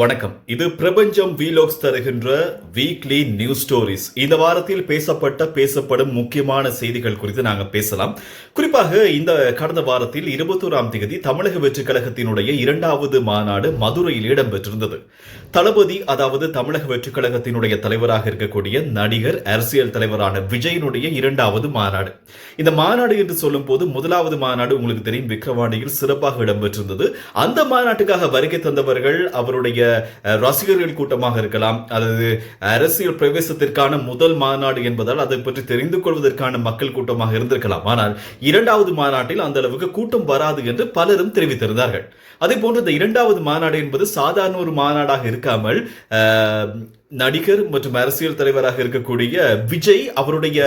வணக்கம். இது பிரபஞ்சம் வீலாக்ஸ் தருகின்ற வீக்லி நியூஸ் ஸ்டோரிஸ் இந்த வாரத்தில் பேசப்பட்ட பேசப்படும் முக்கியமான செய்திகள் குறித்து நாங்கள் பேசலாம். குறிப்பாக இந்த கடந்த வாரத்தில் இருபத்தோராம் தேதி தமிழக வெற்றி கழகத்தினுடைய இரண்டாவது மாநாடு மதுரையில் இடம்பெற்றிருந்தது. தளபதி அதாவது தமிழக வெற்றி கழகத்தினுடைய தலைவராக இருக்கக்கூடிய நடிகர் அரசியல் தலைவரான விஜயனுடைய இரண்டாவது மாநாடு. இந்த மாநாடு என்று சொல்லும் போது முதலாவது மாநாடு உங்களுக்கு தெரியும் விக்ரவாணியில் சிறப்பாக இடம்பெற்றிருந்தது. அந்த மாநாட்டுக்காக வருகை தந்தவர்கள் அவருடைய ரசிகர்கள் கூட்டமாக இருக்கலாம் அல்லது அரசியல் பிரவேசத்திற்கான முதல் மாநாடு என்பதால் அதை பற்றி தெரிந்து கொள்வதற்கான மக்கள் கூட்டமாக இருந்திருக்கலாம். ஆனால் இரண்டாவது மாநாட்டில் அந்த அளவுக்கு கூட்டம் வராது என்று பலரும் தெரிவித்திருந்தார்கள். அதே போன்று இந்த இரண்டாவது மாநாடு என்பது சாதாரண ஒரு மாநாடாக இருக்காமல் நடிகர் மற்றும் அரசியல் தலைவராக இருக்கக்கூடிய விஜய் அவருடைய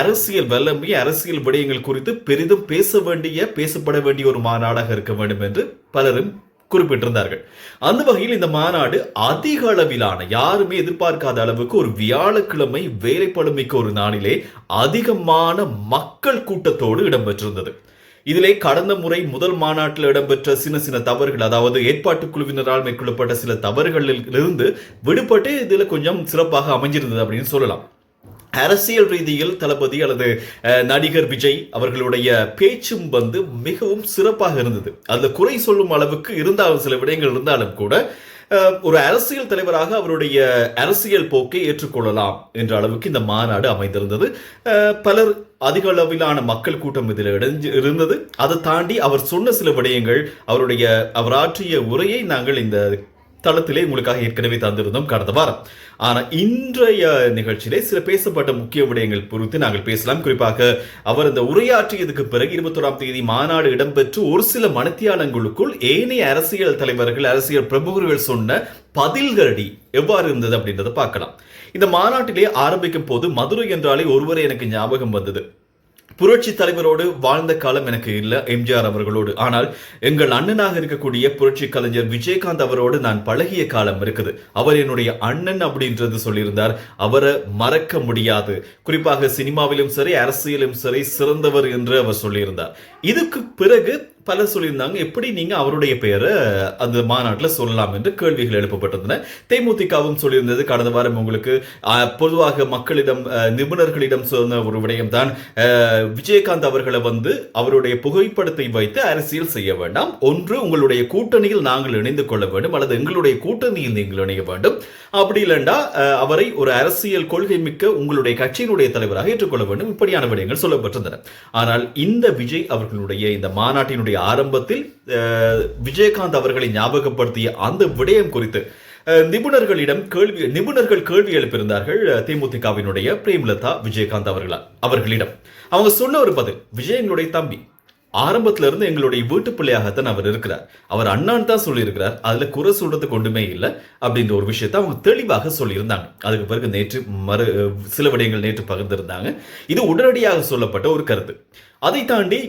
அரசியல் வல்லமை அரசியல் விடயங்கள் குறித்து பெரிதும் பேச வேண்டிய பேசப்பட வேண்டிய ஒரு மாநாடாக இருக்க வேண்டும் என்று பலரும் குறிப்பிட்டிருந்தார்கள். அந்த வகையில் இந்த மாநாடு அதிக அளவிலான யாருமே எதிர்பார்க்காத அளவுக்கு ஒரு வியாழக்கிழமை வேலைப்படுமிக்க ஒரு நாளிலே அதிகமான மக்கள் கூட்டத்தோடு இடம்பெற்றிருந்தது. இதிலே கடந்த முறை முதல் மாநாட்டில் இடம்பெற்ற சின்ன சின்ன தவறுகள் அதாவது ஏற்பாட்டு குழுவினரால் மேற்கொள்ளப்பட்ட சில தவறுகளில் இருந்து விடுபட்டு இதில் கொஞ்சம் சிறப்பாக அமைஞ்சிருந்தது அப்படின்னு சொல்லலாம். அரசியல் ரீதியில் தளபதி அல்லது நடிகர் விஜய் அவர்களுடைய பேச்சும் வந்து மிகவும் சிறப்பாக இருந்தது. அதில் குறை சொல்லும் அளவுக்கு இருந்தாலும் சில விடயங்கள் இருந்தாலும் கூட ஒரு அரசியல் தலைவராக அவருடைய அரசியல் போக்கை ஏற்றுக்கொள்ளலாம் என்ற அளவுக்கு இந்த மாநாடு அமைந்திருந்தது. பலர் அதிக அளவிலான மக்கள் கூட்டம் இதில் இடைஞ்சு இருந்தது. அதை தாண்டி அவர் சொன்ன சில விடயங்கள் அவருடைய அவர் ஆற்றிய உரையை நாங்கள் இந்த தளத்திலே உங்களுக்காக ஏற்கனவே தந்திருந்தோம் கடந்த வாரம். ஆனால் இன்றைய நிகழ்ச்சியிலே சில பேசப்பட்ட முக்கிய விடயங்கள் குறித்து நாங்கள் பேசலாம். குறிப்பாக அவர் இந்த உரையாற்றியதுக்கு பிறகு இருபத்தோராம் தேதி மாநாடு இடம்பெற்று ஒரு சில மனத்தியாளங்களுக்குள் ஏனைய அரசியல் தலைவர்கள் அரசியல் பிரமுகர்கள் சொன்ன பதில்களடி எவ்வாறு இருந்தது அப்படின்றத பார்க்கலாம். இந்த மாநாட்டிலே ஆரம்பிக்கும் போது மதுரை என்றாலே ஒருவரை எனக்கு ஞாபகம் வந்தது. புரட்சி தலைவரோடு வாழ்ந்த காலம் எனக்கு இல்லை எம்ஜிஆர் அவர்களோடு. ஆனால் எங்கள் அண்ணனாக இருக்கக்கூடிய புரட்சி கலைஞர் விஜயகாந்த் அவரோடு நான் பழகிய காலம் இருக்குது. அவர் என்னுடைய அண்ணன் அப்படின்றது சொல்லியிருந்தார். அவரை மறக்க முடியாது. குறிப்பாக சினிமாவிலும் சரி அரசியலும் சரி சிறந்தவர் என்று அவர் சொல்லியிருந்தார். இதுக்கு பிறகு பலர் சொல்லியிருந்தாங்க எப்படி நீங்கள் அவருடைய பெயரை அந்த மாநாட்டில் சொல்லலாம்? என்று கேள்விகள் எழுப்பப்பட்டிருந்தன. தேமுதிகவும் சொல்லியிருந்தது கடந்த வாரம் உங்களுக்கு பொதுவாக மக்களிடம் நிபுணர்களிடம் சொன்ன ஒரு விடயம் தான் விஜயகாந்த் அவர்களை வந்து அவருடைய புகைப்படத்தை வைத்து அரசியல் செய்ய வேண்டாம். ஒன்று உங்களுடைய கூட்டணியில் நாங்கள் இணைந்து கொள்ள வேண்டும் அல்லது எங்களுடைய கூட்டணியில் நீங்கள் இணைய வேண்டும். அப்படி இல்லைண்டா அவரை ஒரு அரசியல் கொள்கை மிக்க உங்களுடைய கட்சியினுடைய தலைவராக ஏற்றுக்கொள்ள வேண்டும். இப்படியான விடயங்கள் சொல்லப்பட்டிருந்தன. ஆனால் இந்த விஜய் அவர்களுடைய இந்த மாநாட்டினுடைய ஆரம்பத்தில் அஹ், விஜயகாந்த் அவர்களை ஞாபகப்படுத்திய அந்த விடயம் குறித்து அஹ், நிபுணர்களிடம் கேள்வி நிபுணர்கள் கேள்வி எழுப்பியிருந்தார்கள் தேமுதிகவினுடைய பிரேம்லதா விஜயகாந்த் அவர்களா அவர்களிடம். அவங்க சொன்ன ஒரு பதில் விஜயங்களுடைய தம்பி ஆரம்பத்துல இருந்து எங்களுடைய வீட்டு பிள்ளையாகத்தான் அவர் இருக்கிறார். அவர் அண்ணான் தான் சொல்லியிருக்கிறார். அதுல குறை சொல்றது கொண்டுமே இல்லை அப்படின்ற ஒரு விஷயத்தை அவங்க தெளிவாக சொல்லியிருந்தாங்க. அதுக்கு பிறகு நேற்று மறு சில விடயங்கள் நேற்று பகிர்ந்திருந்தாங்க. இது உடனடியாக சொல்லப்பட்ட ஒரு கருத்து. அதை தாண்டி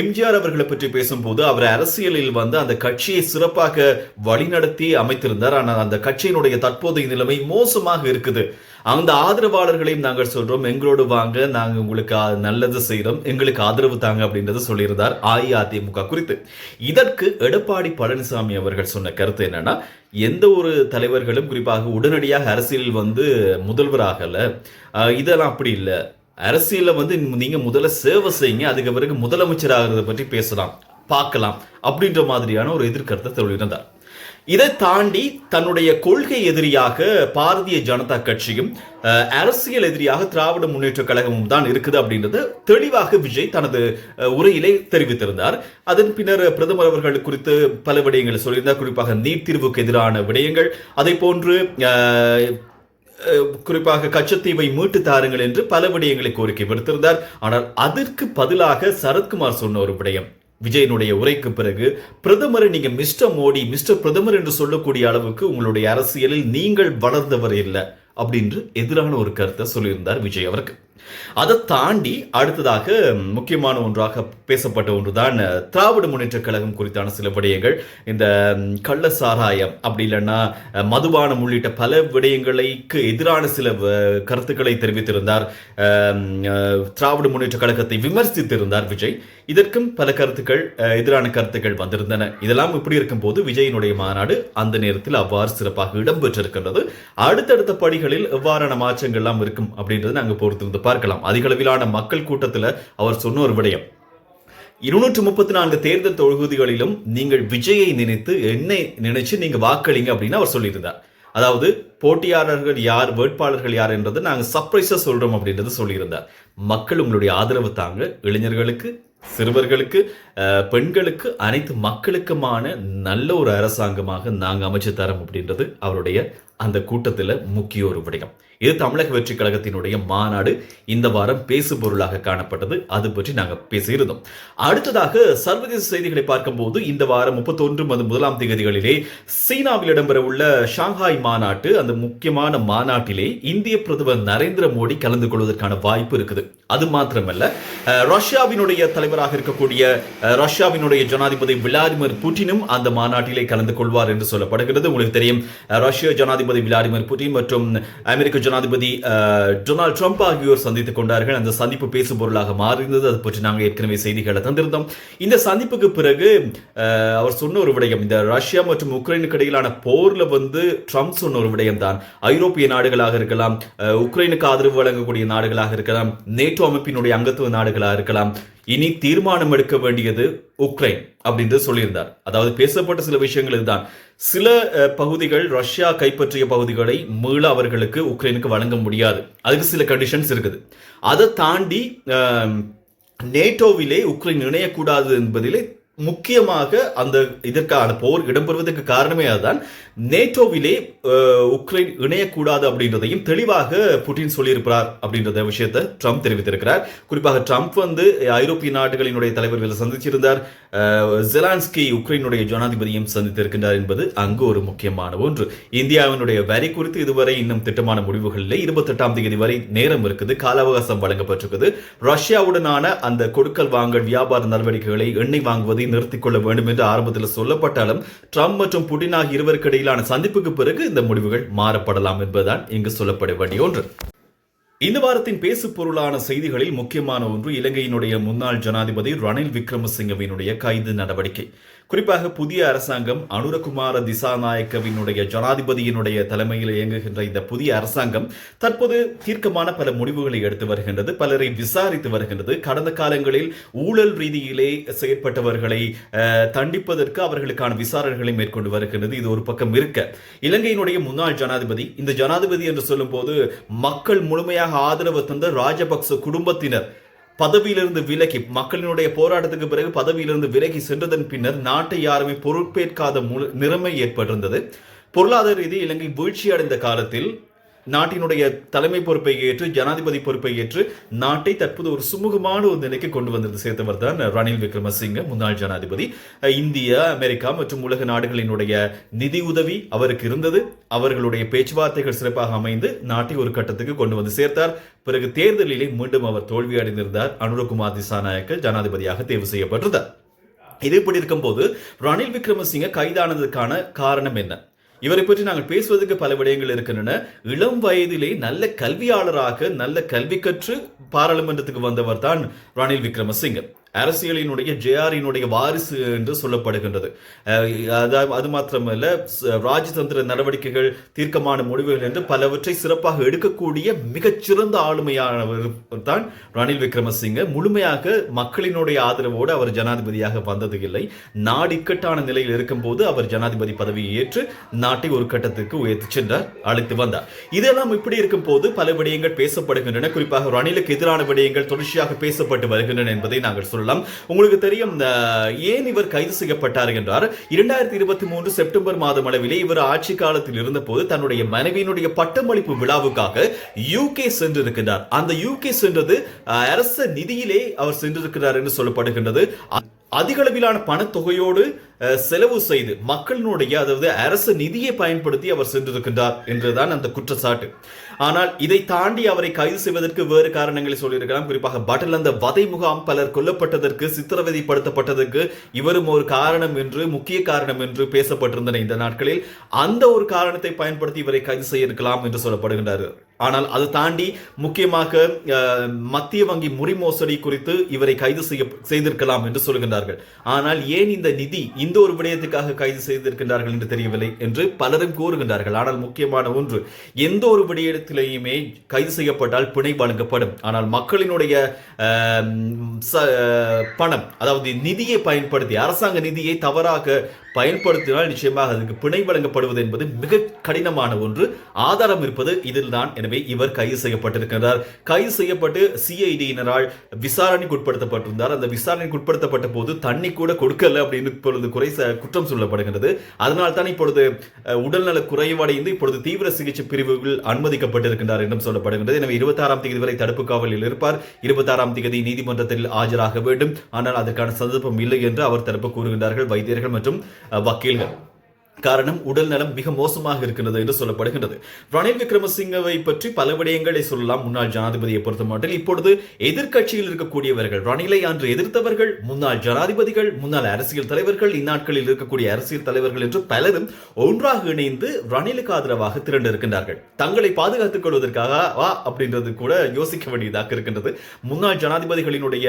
எம்ஜிஆர் அவர்களை பற்றி பேசும்போது அவர் அரசியலில் வந்து அந்த கட்சியை சிறப்பாக வழிநடத்தி அமைத்திருந்தார். ஆனால் அந்த கட்சியினுடைய தற்போதைய நிலைமை மோசமாக இருக்குது. அந்த ஆதரவாளர்களையும் நாங்கள் சொல்றோம். எங்களோடு வாங்க நாங்கள் உங்களுக்கு நல்லது செய்யறோம் எங்களுக்கு ஆதரவு தாங்க அப்படின்றத சொல்லியிருந்தார் அஇஅதிமுக குறித்து. இதற்கு எடப்பாடி பழனிசாமி அவர்கள் சொன்ன கருத்து என்னன்னா எந்த ஒரு தலைவர்களும் குறிப்பாக உடனடியாக அரசியலில் வந்து முதல்வராகல. இதெல்லாம் அப்படி இல்லை. அரசியலில் வந்து நீங்க முதல்ல சேவை செய்யுங்க அதுக்கு பிறகு முதலமைச்சர் ஆகிறத பற்றி பேசலாம் பார்க்கலாம் அப்படின்ற மாதிரியான ஒரு எதிர்கருத்தை சொல்லியிருந்தார் இதை தாண்டி தன்னுடைய கொள்கை எதிரியாக பாரதிய ஜனதா கட்சியும் அஹ், அரசியல் எதிரியாக திராவிட முன்னேற்ற கழகமும் தான் இருக்குது அப்படின்றது தெளிவாக விஜய் தனது உரையிலே தெரிவித்திருந்தார். அதன் பின்னர் பிரதமர் அவர்கள் குறித்து பல விடயங்களை சொல்லியிருந்தார். குறிப்பாக நீட் தீர்வுக்கு எதிரான விடயங்கள் அதை போன்று குறிப்பாக கச்சத்தீவை மீட்டு தாருங்கள் என்று பல விடயங்களை கோரிக்கை விடுத்திருந்தார். ஆனால் அதற்கு பதிலாக சரத்குமார் சொன்ன ஒரு விடயம். விஜயனுடைய உரைக்கு பிறகு பிரதமரை நீங்க மிஸ்டர் மோடி மிஸ்டர் பிரதமர் என்று சொல்லக்கூடிய அளவுக்கு உங்களுடைய அரசியலில் நீங்கள் வளர்ந்தவர் இல்லை அப்படின்று எதிரான ஒரு கருத்தை சொல்லியிருந்தார் விஜய் அவருக்கு. அதை தாண்டி அடுத்ததாக முக்கியமான ஒன்றாக பேசப்பட்ட ஒன்றுதான் திராவிட முன்னேற்ற கழகம் குறித்தான சில விடயங்கள். இந்த கள்ள சாராயம் அப்படி இல்லைன்னா மதுபானம் உள்ளிட்ட பல விடயங்களுக்கு எதிரான சில கருத்துக்களை தெரிவித்திருந்தார். திராவிட முன்னேற்ற கழகத்தை விமர்சித்திருந்தார் விஜய். இதற்கும் பல கருத்துக்கள் எதிரான கருத்துக்கள் வந்திருந்தன. இதெல்லாம் இப்படி இருக்கும்போது விஜயினுடைய மாநாடு அந்த நேரத்தில் அவ்வாறு சிறப்பாக இடம்பெற்றிருக்கின்றது. அடுத்தடுத்த படிகளில் எவ்வாறான மாற்றங்கள்லாம் இருக்கும் அப்படின்றத நாங்கள் பொறுத்திருந்து பார்க்கலாம். அதிகளவிலான மக்கள் கூட்டத்தில் அவர் சொன்ன ஒரு விடயம். இருநூற்று முப்பத்தி நான்கு தேர்தல் தொகுதிகளிலும் நீங்கள் விஜயை நினைத்து என்னை நினைச்சு நீங்க வாக்களிங்க அப்படின்னு அவர் சொல்லியிருந்தார். அதாவது போட்டியாளர்கள் யார் வேட்பாளர்கள் யார் என்றது நாங்கள் சர்ப்ரைஸாக சொல்கிறோம் அப்படின்றது சொல்லியிருந்தார். மக்கள் உங்களுடைய ஆதரவு தாங்க. இளைஞர்களுக்கு சிறுவர்களுக்கு பெண்களுக்கு அனைத்து மக்களுக்குமான நல்ல ஒரு அரசாங்கமாக நாங்கள் அமைச்சு தரோம் அப்படின்றது அவருடைய அந்த கூட்டத்தில் முக்கிய ஒரு விடயம். இது தமிழக வெற்றி கழகத்தினுடைய மாநாடு. இந்த வாரம் பேசு பொருளாக காணப்பட்டது. அது பற்றி நாங்கள் பேசியிருந்தோம். அடுத்ததாக சர்வதேச செய்திகளை பார்க்கும்போது இந்த வாரம் முப்பத்தொன்று மற்றும் முதலாம் தேதிகளிலே சீனாவில் இடம்பெற உள்ள ஷாங்காய் மாநாட்டு அந்த முக்கியமான மாநாட்டிலே இந்திய பிரதமர் நரேந்திர மோடி கலந்து கொள்வதற்கான வாய்ப்பு இருக்குது. அது மாத்திரமல்ல ரஷ்யாவினுடைய தலைவராக இருக்கக்கூடிய ரஷ்யாவினுடைய ஜனாதிபதி விளாடிமிர் புட்டினும் அந்த மாநாட்டிலே கலந்து கொள்வார் என்று சொல்லப்படுகிறது. உங்களுக்கு தெரியும் ரஷ்ய ஜனாதிபதி விளாடிமிர் புட்டின் மற்றும் அமெரிக்க ஜனாதிபதி டொனால்டு ட்ரம்ப் ஆகியோர் சந்தித்துக் கொண்டார்கள். அந்த சந்திப்பு பேசும் பொருளாக மாறியிருந்தது. அது பற்றி நாங்கள் ஏற்கனவே செய்திகளை தந்திருந்தோம். இந்த சந்திப்புக்கு பிறகு அவர் சொன்ன ஒரு விடயம் இந்த ரஷ்யா மற்றும் உக்ரைனுக்கு இடையிலான போர்ல வந்து ட்ரம்ப் சொன்ன ஒரு விடயம் தான். ஐரோப்பிய நாடுகளாக இருக்கலாம் உக்ரைனுக்கு ஆதரவு வழங்கக்கூடிய நாடுகளாக இருக்கலாம் நேட்டோ அமைப்பினுடைய அங்கத்துவ நாடுகளாக இருக்கலாம். இனி தீர்மானம் எடுக்க வேண்டியது உக்ரைன் அப்படின்றது சொல்லியிருந்தார். அதாவது பேசப்பட்ட சில விஷயங்கள் இதுதான். சில பகுதிகள் ரஷ்யா கைப்பற்றிய பகுதிகளை மீள அவர்களுக்கு உக்ரைனுக்கு வழங்க முடியாது. அதுக்கு சில கண்டிஷன்ஸ் இருக்குது. அதை தாண்டி நேட்டோவிலே உக்ரைன் இணையக்கூடாது என்பதிலே முக்கியமாக அந்த இதற்கான போர் இடம்பெறுவதற்கு காரணமே அதுதான். நேட்டோவிலே உக்ரைன் இணையக்கூடாது அப்படின்றதையும் தெளிவாக புட்டின் சொல்லியிருக்கிறார் அப்படின்றத விஷயத்தை ட்ரம்ப் தெரிவித்திருக்கிறார். குறிப்பாக ட்ரம்ப் வந்து ஐரோப்பிய நாடுகளினுடைய தலைவர்களை சந்திச்சிருந்தார். ஜெலான்ஸ்கி உக்ரைனுடைய ஜனாதிபதியும் சந்தித்திருக்கின்றார் என்பது அங்கு ஒரு முக்கியமான ஒன்று. இந்தியாவினுடைய வரி குறித்து இதுவரை இன்னும் திட்டமான முடிவுகள் இல்லை இருபத்தெட்டாம் தேதி வரை நேரம் இருக்குது கால அவகாசம் வழங்கப்பட்டிருக்குது. ரஷ்யாவுடனான அந்த கொடுக்கல் வாங்கல் வியாபார நடவடிக்கைகளை எண்ணெய் வாங்குவதை நிறுத்திக் கொள்ள வேண்டும் என்று ஆரம்பத்தில் சொல்லப்பட்டாலும் ட்ரம்ப் மற்றும் புட்டின் ஆகிய இருவருக்கிடையே இடையிலான சந்திப்புக்கு பிறகு இந்த முடிவுகள் மாறப்படலாம் என்பதுதான் இங்கு சொல்லப்பட வேண்டிய ஒன்று. இந்த வாரத்தின் பேசு பொருளான செய்திகளில் முக்கியமான ஒன்று இலங்கையினுடைய முன்னாள் ஜனாதிபதி ரணில் விக்ரமசிங்கவினுடைய கைது நடவடிக்கை. குறிப்பாக புதிய அரசாங்கம் அனுரகுமார திசாநாயக்கவினுடைய ஜனாதிபதியினுடைய தலைமையில் இயங்குகின்ற இந்த புதிய அரசாங்கம் தற்போது தீர்க்கமான பல முடிவுகளை எடுத்து வருகின்றது பலரை விசாரித்து வருகின்றது. கடந்த காலங்களில் ஊழல் ரீதியிலே செயற்பட்டவர்களை தண்டிப்பதற்கு அவர்களுக்கான விசாரணைகளை மேற்கொண்டு வருகின்றது. இது ஒரு பக்கம் இருக்க. இலங்கையினுடைய முன்னாள் ஜனாதிபதி இந்த ஜனாதிபதி என்று சொல்லும்போது மக்கள் முழுமையாக ஆதரவு தந்த ராஜபக்ச குடும்பத்தினர் பதவியிலிருந்து விலகி மக்களினுடைய போராட்டத்துக்கு பிறகு பதவியிலிருந்து விலகி சென்றதன் பின்னர் நாட்டை யாருமே பொறுப்பேற்காத முழு நிலைமை ஏற்பட்டிருந்தது. பொருளாதார ரீதி இலங்கை வீழ்ச்சி அடைந்த காலத்தில் நாட்டினுடைய தலைமை பொறுப்பை ஏற்று ஜனாதிபதி பொறுப்பை ஏற்று நாட்டை தற்போது ஒரு சுமூகமான ஒரு நிலைக்கு கொண்டு வந்தது சேர்த்தவர் தான் ரணில் விக்ரமசிங்க முன்னாள் ஜனாதிபதி. இந்தியா அமெரிக்கா மற்றும் உலக நாடுகளினுடைய நிதி உதவி அவருக்கு இருந்தது. அவர்களுடைய பேச்சுவார்த்தைகள் சிறப்பாக அமைந்து நாட்டை ஒரு கட்டத்துக்கு கொண்டு வந்து சேர்த்தார். பிறகு தேர்தலிலே மீண்டும் அவர் தோல்வி அடைந்திருந்தார் அனுரகுமார் திசாநாயக்க ஜனாதிபதியாக தேர்வு செய்யப்பட்டிருந்தார். இது இப்படி இருக்கும்போது ரணில் விக்ரமசிங்க கைதானதுக்கான காரணம் என்ன? இவரை பற்றி நாங்கள் பேசுவதற்கு பல விடயங்கள் இருக்கின்றன. இளம் வயதிலே நல்ல கல்வியாளராக நல்ல கல்வி கற்று பாராளுமன்றத்துக்கு வந்தவர் தான் ரணில் விக்ரமசிங்க. அரசியலினுடைய ஜேஆரினுடைய வாரிசு என்று சொல்லப்படுகின்றது. அதாவது அது- மாத்திரமல்ல ராஜதந்திர நடவடிக்கைகள் தீர்க்கமான முடிவுகள் என்று பலவற்றை சிறப்பாக எடுக்கக்கூடிய மிகச்சிறந்த ஆளுமையானவர் தான் ரணில் விக்ரமசிங்க. முழுமையாக மக்களினுடைய ஆதரவோடு அவர் ஜனாதிபதியாக வந்தது இல்லை நாடு இக்கட்டான நிலையில் இருக்கும்போது அவர் ஜனாதிபதி பதவியை ஏற்று நாட்டை ஒரு கட்டத்துக்கு உயர்த்தி சென்றார் அழைத்து வந்தார். இதெல்லாம் இப்படி இருக்கும் போது பல விடயங்கள் பேசப்படுகின்றன. குறிப்பாக ரணிலுக்கு எதிரான விடயங்கள் தொடர்ச்சியாக பேசப்பட்டு வருகின்றன என்பதை நாங்கள் சொல்லலாம். உங்களுக்கு தெரியும் ஏன் இவர் கைது செய்யப்பட்டார் என்றார். இரண்டாயிரத்தி இருபத்தி மூன்று செப்டம்பர் மாதம் அளவிலே இவர் ஆட்சி காலத்தில் இருந்தபோது தன்னுடைய மனைவியினுடைய பட்டமளிப்பு விழாவுக்காக யூகே சென்றிருக்கிறார் அந்த யூகே சென்றது அரச நிதியிலே அவர் சென்றிருக்கிறார் என்று சொல்லப்படுகின்றது. அதிகளவிலான அதிக அளவிலான பணத்தொகையோடு செலவு செய்து மக்களினுடைய அதாவது அரசு நிதியை பயன்படுத்தி அவர் சென்றிருக்கின்றார் என்றுதான் அந்த குற்றச்சாட்டு. ஆனால் இதை தாண்டி அவரை கைது செய்வதற்கு வேறு காரணங்களை சொல்லியிருக்கலாம். குறிப்பாக பட்டல் அந்த வதை முகாம் பலர் கொல்லப்பட்டதற்கு சித்திரவதைப்படுத்தப்பட்டதற்கு இவரும் ஒரு காரணம் என்று முக்கிய காரணம் என்று பேசப்பட்டிருந்தன இந்த நாட்களில். அந்த ஒரு காரணத்தை பயன்படுத்தி இவரை கைது செய்ய இருக்கலாம் என்று சொல்லப்படுகின்றார். ஆனால் அது தாண்டி முக்கியமாக அஹ், மத்திய வங்கி முறி மோசடி குறித்து இவரை கைது செய்ய செய்திருக்கலாம் என்று சொல்கின்றார்கள். ஆனால் ஏன் இந்த நிதி இந்த ஒரு விடயத்துக்காக கைது செய்திருக்கின்றார்கள் என்று தெரியவில்லை என்று பலரும் கூறுகின்றார்கள். ஆனால் முக்கியமான ஒன்று எந்த ஒரு விடயத்திலேயுமே கைது செய்யப்பட்டால் பிணை வழங்கப்படும். ஆனால் மக்களினுடைய பணம் அதாவது நிதியை பயன்படுத்தி அரசாங்க நிதியை தவறாக பயன்படுத்தினால் நிச்சயமாக அதுக்கு பிணை வழங்கப்படுவது என்பது மிக கடினமான ஒன்று. ஆதாரம் இருப்பது இதில் தான் எனவே இவர் கைது செய்யப்பட்டிருக்கிறார் கைது செய்யப்பட்டு சிஐடியினரால் விசாரணைக்கு உட்படுத்தப்பட்டிருந்தார். அந்த விசாரணைக்கு உட்படுத்தப்பட்ட போது தண்ணி கூட கொடுக்கல அப்படின்னு இப்பொழுது குறை குற்றம் சொல்லப்படுகிறது அதனால் தான் இப்பொழுது உடல்நல குறைவடைந்து இப்பொழுது தீவிர சிகிச்சை பிரிவுகள் அனுமதிக்கப்பட்டிருக்கின்றார் என்றும் சொல்லப்படுகிறது எனவே இருபத்தாறாம் தேதி வரை தடுப்பு காவலில் இருப்பார். இருபத்தாறாம் தேதி நீதிமன்றத்தில் ஆஜராக வேண்டும். ஆனால் அதற்கான சந்தர்ப்பம் இல்லை என்று அவர் தரப்பு கூறுகின்றார்கள். வைத்தியர்கள் மற்றும் வக்கீல்கள். காரணம் உடல் நலம் மிக மோசமாக இருக்கிறது என்று சொல்லப்படுகின்றது. ரணில் விக்ரமசிங்கவை பற்றி பல விடயங்களை சொல்லலாம். முன்னாள் ஜனாதிபதியை பொறுத்தமட்டில் இப்பொழுது எதிர்க்கட்சியில் இருக்கக்கூடியவர்கள் ரணிலை அன்று எதிர்த்தவர்கள் முன்னாள் ஜனாதிபதிகள் முன்னாள் அரசியல் தலைவர்கள் இந்நாட்களில் இருக்கக்கூடிய அரசியல் தலைவர்கள் என்று பலரும் ஒன்றாக இணைந்து ரணிலுக்கு ஆதரவாக திரண்டிருக்கின்றார்கள். தங்களை பாதுகாத்துக் கொள்வதற்காக வா அப்படின்றது கூட யோசிக்க வேண்டியதாக இருக்கின்றது. முன்னாள் ஜனாதிபதிகளினுடைய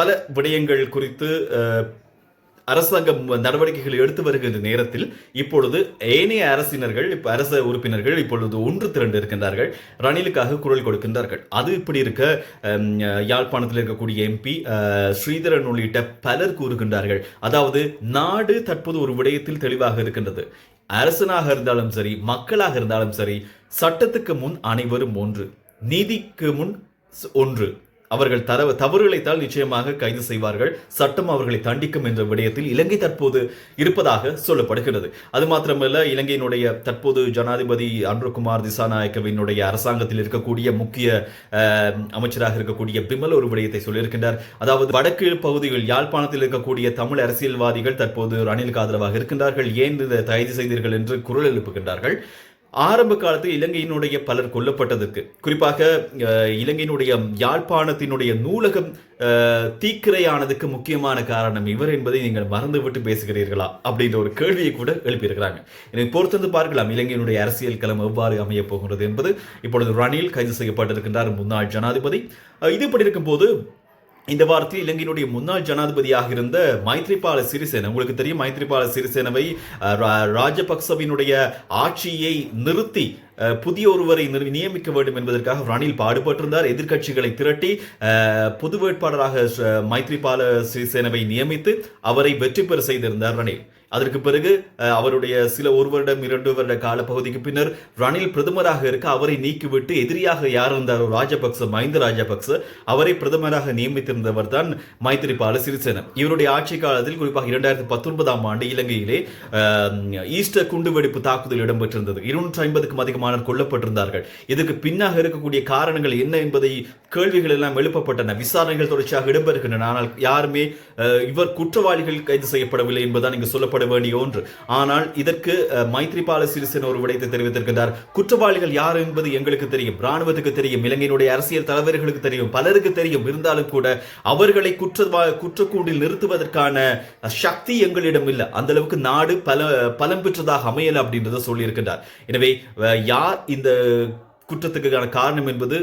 பல விடயங்கள் குறித்து அரசாங்கம் நடவடிக்கைகள் எடுத்து வருகின்ற நேரத்தில் இப்பொழுது ஏனைய அரசினர்கள் இப்ப அரச உறுப்பினர்கள் இப்பொழுது ஒன்று திரண்டு இருக்கின்றார்கள். ரணிலுக்காக குரல் கொடுக்கின்றார்கள். அது இப்படி இருக்க யாழ்ப்பாணத்தில் இருக்கக்கூடிய எம்பி ஸ்ரீதரன் உள்ளிட்ட பலர் கூறுகின்றார்கள். அதாவது நாடு தற்போது ஒரு விடயத்தில் தெளிவாக இருக்கின்றது. அரசனாக இருந்தாலும் சரி மக்களாக இருந்தாலும் சரி சட்டத்துக்கு முன் அனைவரும் ஒன்று நீதிக்கு முன் ஒன்று. அவர்கள் தர தவறுகளைத்தால் நிச்சயமாக கைது செய்வார்கள். சட்டம் அவர்களை தண்டிக்கும் என்ற விடயத்தில் இலங்கை தற்போது இருப்பதாக சொல்லப்படுகிறது அது மாத்திரமல்ல இலங்கையினுடைய தற்போது ஜனாதிபதி அன்ருகுமார் திசாநாயக்கவினுடைய அரசாங்கத்தில் இருக்கக்கூடிய முக்கிய அமைச்சராக இருக்கக்கூடிய பிமல் ஒரு விடயத்தை சொல்லியிருக்கின்றார். அதாவது வடக்கு பகுதிகள் யாழ்ப்பாணத்தில் இருக்கக்கூடிய தமிழ் அரசியல்வாதிகள் தற்போது ரணிலுக்கு ஆதரவாக இருக்கின்றார்கள். ஏன் இதை கைது செய்தீர்கள் என்று குரல் எழுப்புகின்றார்கள். ஆரம்ப காலத்தில் இலங்கையினுடைய பலர் கொல்லப்பட்டதற்கு குறிப்பாக இலங்கையினுடைய யாழ்ப்பாணத்தினுடைய நூலகம் தீக்கிரையானதுக்கு முக்கியமான காரணம் இவர் என்பதை நீங்கள் மறந்துவிட்டு பேசுகிறீர்களா? அப்படின்ற ஒரு கேள்வியை கூட எழுப்பியிருக்கிறாங்க. எனக்கு பொறுத்திருந்து பார்க்கலாம் இலங்கையினுடைய அரசியல் களம் எவ்வாறு அமையப் போகிறது என்பது. இப்பொழுது ரணில் கைது செய்யப்பட்டிருக்கின்றார் முன்னாள் ஜனாதிபதி. இது இப்படி இருக்கும்போது இந்த வாரத்தில் இலங்கையினுடைய முன்னாள் ஜனாதிபதியாக இருந்த மைத்ரிபால சிறிசேன உங்களுக்கு தெரியும் மைத்ரிபால சிறிசேனவை ராஜபக்சவினுடைய ஆட்சியை நிறுத்தி புதிய ஒருவரை நியமிக்க வேண்டும் என்பதற்காக ரணில் பாடுபட்டிருந்தார். எதிர்க்கட்சிகளை திரட்டி பொது வேட்பாளராக மைத்ரிபால சிறிசேனவை நியமித்து அவரை வெற்றி பெற செய்திருந்தார் ரணில். அதற்கு பிறகு அவருடைய சில ஒரு வருடம் இரண்டு வருட காலப்பகுதிக்கு பின்னர் ரணில் பிரதமராக இருக்க அவரை நீக்கிவிட்டு எதிரியாக யார் இருந்தாரோ ராஜபக்ச மஹிந்த ராஜபக்ச அவரை பிரதமராக நியமித்திருந்தவர் தான் மைத்திரிபால சிறிசேன. இவருடைய ஆட்சி காலத்தில் குறிப்பாக இரண்டாயிரத்தி பத்தொன்பதாம் ஆண்டு இலங்கையிலே ஈஸ்டர் குண்டுவெடிப்பு தாக்குதல் இடம்பெற்றிருந்தது. இருநூற்றி ஐம்பதுக்கும் அதிகமானோர் கொல்லப்பட்டிருந்தார்கள். இதுக்கு பின்னாக இருக்கக்கூடிய காரணங்கள் என்ன என்பதை கேள்விகள் எல்லாம் எழுப்பப்பட்டன. விசாரணைகள் தொடர்ச்சியாக இடம்பெறுகின்றன. ஆனால் யாருமே இவர் குற்றவாளிகள் கைது செய்யப்படவில்லை என்பதுதான் இங்கு சொல்லப்பட வேண்டிய ஒன்று. ஆனால் இதற்கு மைத்ரிபால சிறிசேன ஒரு விடயத்தை தெரிவித்திருக்கின்றார். குற்றவாளிகள் யார் என்பது எங்களுக்கு தெரியும். ராணுவத்துக்கு தெரியும். இலங்கையினுடைய அரசியல் தலைவர்களுக்கு தெரியும். பலருக்கு தெரியும். இருந்தாலும் கூட அவர்களை குற்றவா குற்றக்கூண்டில் நிறுத்துவதற்கான சக்தி எங்களிடம் இல்லை. அந்த அளவுக்கு நாடு பல பலம் பெற்றதாக அமையல அப்படின்றத சொல்லியிருக்கின்றார். எனவே யார் இந்த குற்றத்துக்கான காரணம் என்பது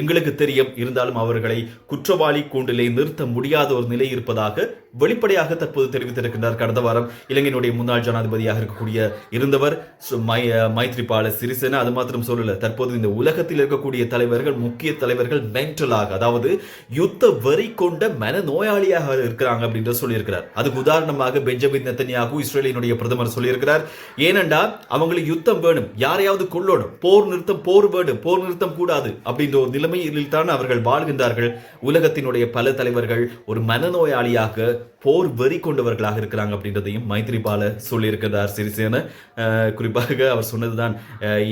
எங்களுக்கு தெரியும். இருந்தாலும் அவர்களை குற்றவாளி கூண்டிலே நிறுத்த முடியாத ஒரு நிலை இருப்பதாக வெளிப்படையாக தற்போது தெரிவித்திருக்கின்றார். கடந்த வாரம் இலங்கையினுடைய முன்னாள் ஜனாதிபதியாக இருக்கக்கூடிய இருந்தவர் சு- மை- மைத்ரிபால சிறிசேன. அது மாத்திரம் சொல்லல. தற்போது இந்த உலகத்தில் இருக்கக்கூடிய தலைவர்கள் முக்கிய தலைவர்கள் மென்டலாக அதாவது யுத்த வரி கொண்ட மன நோயாளியாக இருக்கிறாங்க அப்படின்ற சொல்லியிருக்கிறார். அதுக்கு உதாரணமாக பெஞ்சமின் நெத்தனியாகு இஸ்ரேலினுடைய பிரதமர் சொல்லியிருக்கிறார். ஏனென்றா அவங்களுக்கு யுத்தம் வேணும். யாரையாவது கொள்ளணும் போர் நிறுத்தம் போர் வேணும். போர் நிறுத்தம் கூடாது அப்படின்ற ஒரு நிலைமையில் தான் அவர்கள் வாழ்கின்றார்கள். உலகத்தினுடைய பல தலைவர்கள் ஒரு மனநோயாளியாக போர் வெறி கொண்டவர்களாக இருக்கிறாங்க அப்படின்றதையும் மைத்ரிபால சொல்லியிருக்கிறார் சிறிசேன. குறிப்பாக அவர் சொன்னதுதான்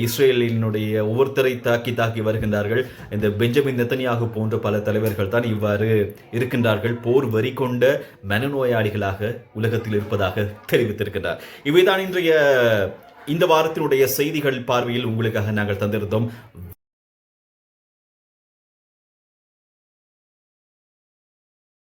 இஸ்ரேலினுடைய ஒவ்வொருத்தரை தாக்கி தாக்கி வருகின்றார்கள். இந்த பெஞ்சமின் நெத்தனியாக போன்ற பல தலைவர்கள் தான் இவ்வாறு இருக்கின்றார்கள். போர் வரி கொண்ட மனநோயாளிகளாக உலகத்தில் இருப்பதாக தெரிவித்திருக்கிறார் இவைதான் இன்றைய இந்த வாரத்தினுடைய செய்திகள் பார்வையில் உங்களுக்காக நாங்கள் தந்திருந்தோம்.